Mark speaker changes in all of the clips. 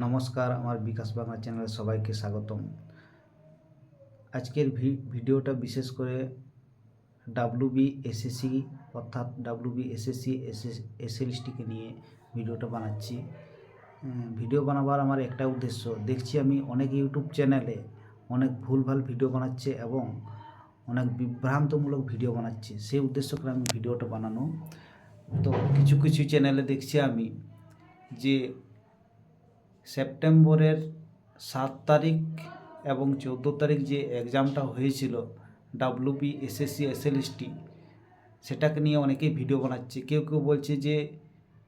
Speaker 1: নমস্কার, আমার বিকাশ বাংলা চ্যানেলে সবাইকে স্বাগতম। আজকের ভিডিওটা বিশেষ করে ডাব্লুবি এসএসসি অর্থাৎ ডাব্লুবি এসএসসি এসএলএসটিকে নিয়ে ভিডিওটা বানাচ্ছি। ভিডিও বানাবার আমার একটা উদ্দেশ্য, দেখছি আমি অনেক ইউটিউব চ্যানেলে অনেক ভুলভাল ভিডিও বানাচ্ছে এবং অনেক বিভ্রান্তমূলক ভিডিও বানাচ্ছে, সেই উদ্দেশ্য করে আমি ভিডিওটা বানানো। তো কিছু কিছু চ্যানেলে দেখছি আমি যে সেপ্টেম্বরের সাত তারিখ এবং চৌদ্দো তারিখ যে এক্সামটা হয়েছিল ডাব্লুবি এসএসসি এসএলএসটি, সেটাকে নিয়ে অনেকেই ভিডিও বানাচ্ছে। কেউ কেউ বলছে যে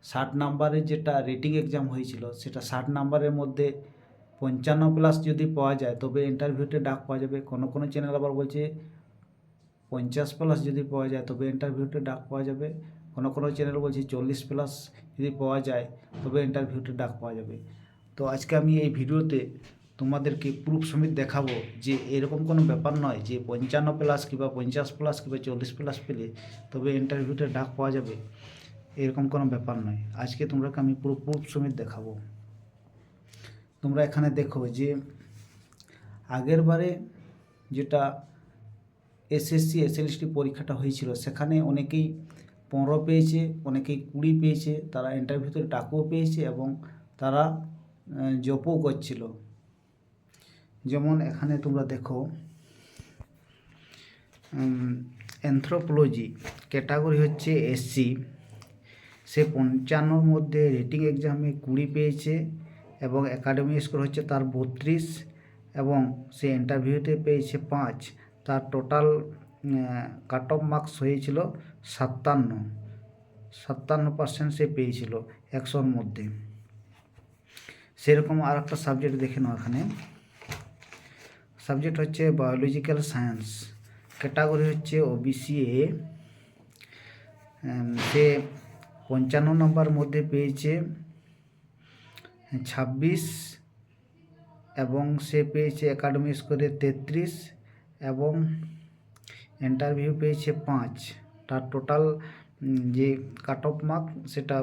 Speaker 1: ষাট নাম্বারের যেটা রেটিং এক্সাম হয়েছিল, সেটা ষাট নাম্বারের মধ্যে পঞ্চান্ন প্লাস যদি পাওয়া যায়, তবে ইন্টারভিউতে ডাক পাওয়া যাবে। কোনো কোনো চ্যানেল আবার বলছে পঞ্চাশ প্লাস যদি পাওয়া যায়, তবে ইন্টারভিউতে ডাক পাওয়া যাবে। কোনো কোনো চ্যানেল বলছে চল্লিশ প্লাস যদি পাওয়া যায়, তবে ইন্টারভিউতে ডাক পাওয়া যাবে। তো আজকে আমি এই ভিডিওতে তোমাদেরকে প্রুফ সমেত দেখাবো যে এরকম কোনো ব্যাপার নয় যে পঞ্চান্ন প্লাস কিংবা পঞ্চাশ প্লাস কিংবা চল্লিশ প্লাস পেলে তবে ইন্টারভিউতে ডাক পাওয়া যাবে। এরকম কোনো ব্যাপার নয়। আজকে তোমরাকে আমি পুরো প্রুফ সমেত দেখাবো। তোমরা এখানে দেখো যে আগের বারে যেটা এসএসসি এসএলএসটি পরীক্ষাটা হয়েছিল, সেখানে অনেকেই পনেরো পেয়েছে, অনেকেই কুড়ি পেয়েছে, তারা ইন্টারভিউতে ডাকও পেয়েছে এবং তারা জবও করছিল। যেমন এখানে তোমরা দেখো অ্যানথ্রোপোলজি ক্যাটাগরি হচ্ছে এসসি সে পঞ্চান্নর মধ্যে রেটিং এক্সামে কুড়ি পেয়েছে এবং একাডেমি স্কোর হচ্ছে তার বত্রিশ এবং সে ইন্টারভিউতে পেয়েছে পাঁচ। তার টোটাল কাট অফ মার্কস হয়েছিল সাতান্ন। সাতান্ন পার্সেন্ট সে পেয়েছিল একশোর মধ্যে। সেরকম আর একটা সাবজেক্ট দেখে নাও এখানে। সাবজেক্ট হচ্ছে বায়োলজিক্যাল সায়েন্স ক্যাটাগরি হচ্ছে ওবিসি এ সে পঞ্চান্ন নম্বর মধ্যে পেয়েছে ছাব্বিশ এবং সে পেয়েছে একাডেমি স্কোরে তেত্রিশ এবং ইন্টারভিউ পেয়েছে পাঁচ। তার টোটাল যে কাট অফ মার্ক সেটা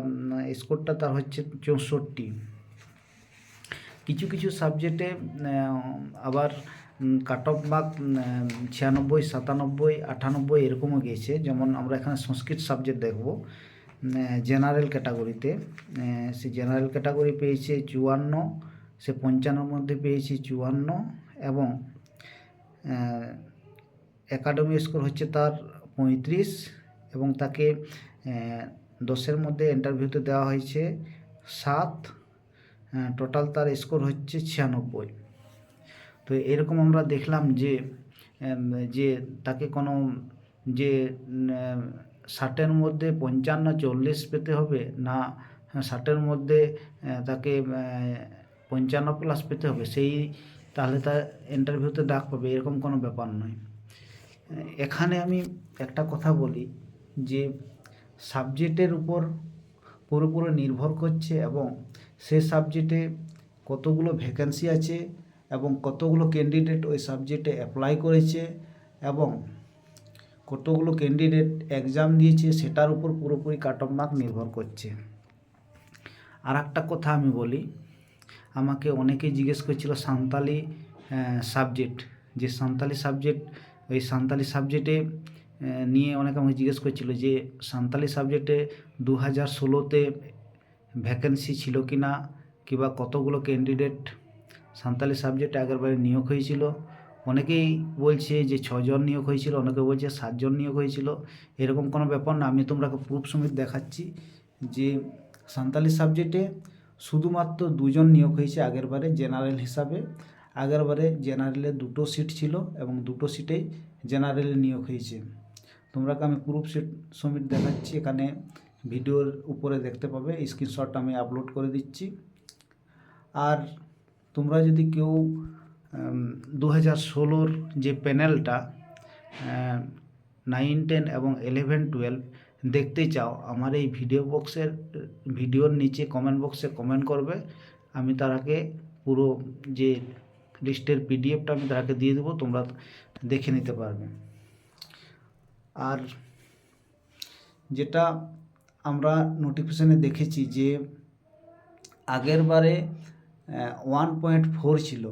Speaker 1: স্কোরটা তার হচ্ছে চৌষট্টি। কিছু কিছু সাবজেক্টে আবার কাট অফ মার্ক ছিয়ানব্বই, সাতানব্বই, আটানব্বই এরকমও গিয়েছে। যেমন আমরা এখানে সংস্কৃত সাবজেক্ট দেখব জেনারেল ক্যাটাগরিতে সে জেনারেল ক্যাটাগরি পেয়েছে চুয়ান্ন, সে পঞ্চান্নর মধ্যে পেয়েছে চুয়ান্ন এবং একাডেমি স্কোর হচ্ছে তার পঁয়ত্রিশ এবং তাকে দশের মধ্যে ইন্টারভিউতে দেওয়া হয়েছে সাত টোটাল তার স্কোর হচ্ছে ছিয়ানব্বই। তো এরকম আমরা দেখলাম যে যে তাকে কোনো, যে ষাটের মধ্যে পঞ্চান্ন, চল্লিশ পেতে হবে না ষাটের মধ্যে তাকে পঞ্চান্ন প্লাস পেতে হবে, সেই তাহলে তার ইন্টারভিউতে ডাক পাবে, এরকম কোনো ব্যাপার নয়। এখানে আমি একটা কথা বলি যে সাবজেক্টের উপর পুরোপুরি নির্ভর করছে এবং সে সাবজেক্টে কতগুলো ভ্যাকেন্সি আছে এবং কতগুলো ক্যান্ডিডেট ওই সাবজেক্টে অ্যাপ্লাই করেছে এবং কতগুলো ক্যান্ডিডেট এক্সাম দিয়েছে সেটার উপর পুরোপুরি কাট অফ মার্ক নির্ভর করছে। আর একটা কথা আমি বলি, আমাকে অনেকেই জিজ্ঞেস করেছিল সান্তালি সাবজেক্ট যে সান্তালি সাবজেক্ট ওই সান্তালি সাবজেক্টে নিয়ে অনেকে আমাকে জিজ্ঞেস করছিল যে সান্তালি সাবজেক্টে দু হাজার ষোলোতে ভ্যাকেন্সি ছিল কি না কিংবা কতগুলো ক্যান্ডিডেট সান্তালি সাবজেক্টে আগেরবারে নিয়োগ হয়েছিল? অনেকেই বলছে যে ছজন নিয়োগ হয়েছিল, অনেকে বলছে সাতজন নিয়োগ হয়েছিল। এরকম কোনো ব্যাপার না, আমি তোমরা প্রুফ সমেত দেখাচ্ছি যে সান্তালি সাবজেক্টে শুধুমাত্র দুজন নিয়োগ হয়েছে আগেরবারে জেনারেল হিসাবে। আগেরবারে জেনারেলে দুটো সিট ছিল এবং দুটো সিটেই জেনারেলে নিয়োগ হয়েছে। তোমরাকে আমি প্রুফ সিট সমেত দেখাচ্ছি, এখানে ভিডিওর উপরে দেখতে পাবে স্ক্রিনশট আমি আপলোড করে দিচ্ছি। আর তোমরা যদি কেউ দু হাজার ষোলোর যে প্যানেলটা নাইন টেন এবং ইলেভেন টুয়েলভ দেখতে চাও, আমার এই ভিডিও বক্সের ভিডিওর নিচে কমেন্ট বক্সে কমেন্ট করবে। আমি তারাকে পুরো যে লিস্টের পিডিএফটা আমি তাকে দিয়ে দেবো, তোমরা দেখে নিতে পারবে। আর যেটা আমরা নোটিফিকেশানে দেখেছি যে আগের বারে ওয়ান পয়েন্ট ফোর ছিল।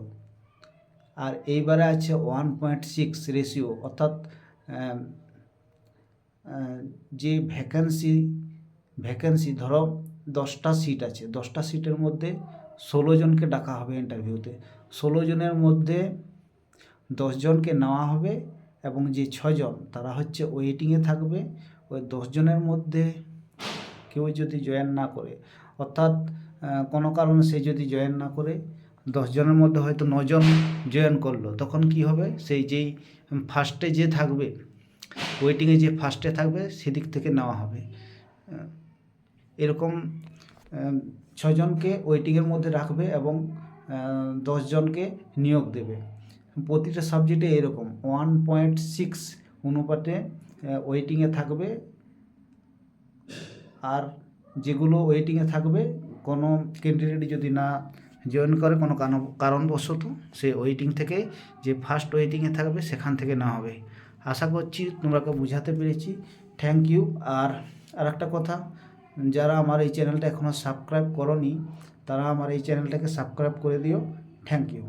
Speaker 1: আর এইবারে আছে ওয়ান পয়েন্ট সিক্স রেশিও অর্থাৎ যে ভ্যাকেন্সি ভ্যাকেন্সি ধরো দশটা সিট আছে। দশটা সিটের মধ্যে ষোলো জনকে ডাকা হবে ইন্টারভিউতে ষোলো জনের মধ্যে দশজনকে নেওয়া হবে এবং যে ছজন, তারা হচ্ছে ওয়েটিংয়ে থাকবে। ওই দশজনের মধ্যে কেউ যদি জয়েন না করে, অর্থাৎ কোনো কারণে সে যদি জয়েন না করে দশজনের মধ্যে হয়তো নজন জয়েন করল, তখন কি হবে? সেই যেই ফার্স্টে যে থাকবে ওয়েটিংয়ে যে ফার্স্টে থাকবে, সেদিক থেকে নেওয়া হবে। এরকম ছজনকে ওয়েটিংয়ের মধ্যে রাখবে এবং দশজনকে নিয়োগ দেবে। প্রতিটা সাবজেক্টে এরকম। ওয়ান পয়েন্ট সিক্স অনুপাতে ওয়েটিংয়ে থাকবে আর যেগুলো ওয়েটিংয়ে থাকবে, কোনো ক্যান্ডিডেট যদি না জয়েন করে কোনো কারণবশত সে ওয়েটিং থেকে যে ফার্স্ট ওয়েটিংয়ে থাকবে সেখান থেকে না হবে। আশা করছি তোমরাকে বোঝাতে পেরেছি। থ্যাংক ইউ আর আর একটা কথা, যারা আমার এই চ্যানেলটা এখনও সাবস্ক্রাইব করনি, তারা আমার এই চ্যানেলটাকে সাবস্ক্রাইব করে দিও। Thank you